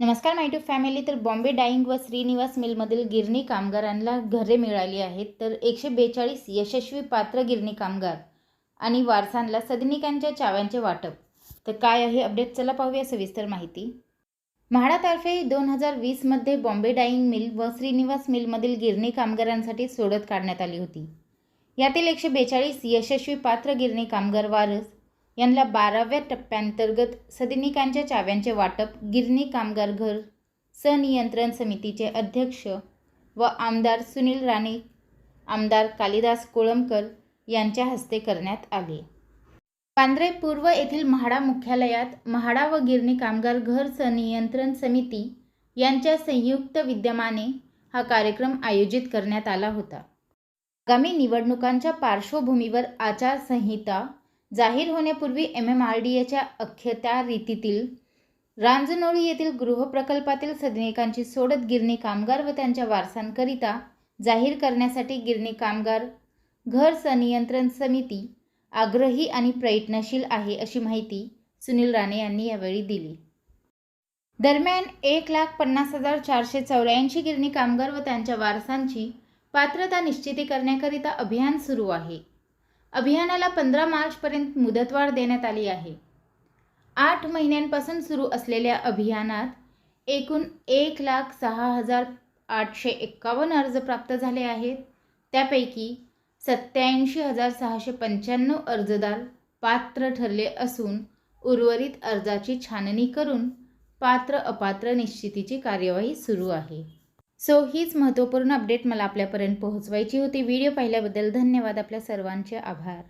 नमस्कार माय फॅमिली. तर बॉम्बे डाईंग व श्रीनिवास मिलमधील गिरणी कामगारांना घरे मिळाली आहेत. तर एकशे बेचाळीस यशस्वी पात्र गिरणी कामगार आणि वारसांना सदनिकांच्या चाव्यांचे वाटप. तर काय आहे अपडेट चला पाहूया सविस्तर माहिती. म्हाडातर्फे दोन हजार वीसमध्ये बॉम्बे डाईंग मिल व श्रीनिवास मिलमधील गिरणी कामगारांसाठी सोडत काढण्यात आली होती. यातील एकशे बेचाळीस यशस्वी पात्र गिरणी कामगार वारस यांना बाराव्या टप्प्यांतर्गत सदनिकांच्या चाव्यांचे वाटप गिरणी कामगार घर सनियंत्रण समितीचे अध्यक्ष व आमदार सुनील राणे आमदार कालिदास कोळंबकर यांच्या हस्ते करण्यात आले. पांढरे पूर्व येथील म्हाडा मुख्यालयात म्हाडा व गिरणी कामगार घर सनियंत्रण समिती यांच्या संयुक्त विद्यमाने हा कार्यक्रम आयोजित करण्यात आला होता. आगामी निवडणुकांच्या पार्श्वभूमीवर आचारसंहिता जाहीर होण्यापूर्वी एम एम आर डी एच्या अख्यत्या रीतीतील रांजनोळी येथील गृहप्रकल्पातील सदनिकांची सोडत गिरणी कामगार व त्यांच्या वारसांकरिता जाहीर करण्यासाठी गिरणी कामगार घर संनियंत्रण समिती आग्रही आणि प्रयत्नशील आहे अशी माहिती सुनील राणे यांनी यावेळी दिली. दरम्यान एक लाख पन्नास हजार चारशे चौऱ्याऐंशी गिरणी कामगार व त्यांच्या वारसांची पात्रता निश्चिती करण्याकरिता अभियान सुरू आहे. अभियानाला पंधरा मार्चपर्यंत मुदतवाढ देण्यात आली आहे. आठ महिन्यांपासून सुरू असलेल्या अभियानात एकूण एक लाख सहा हजार आठशे एक्कावन्न अर्ज प्राप्त झाले आहेत. त्यापैकी सत्याऐंशी हजार सहाशे पंच्याण्णव अर्जदार पात्र ठरले असून उर्वरित अर्जाची छाननी करून पात्र अपात्र निश्चितीची कार्यवाही सुरू आहे. सो हीच महत्त्वपूर्ण अपडेट मला आपल्यापर्यंत पोहोचवायची होती. व्हिडिओ पाहिल्याबद्दल धन्यवाद. आपल्या सर्वांचे आभार.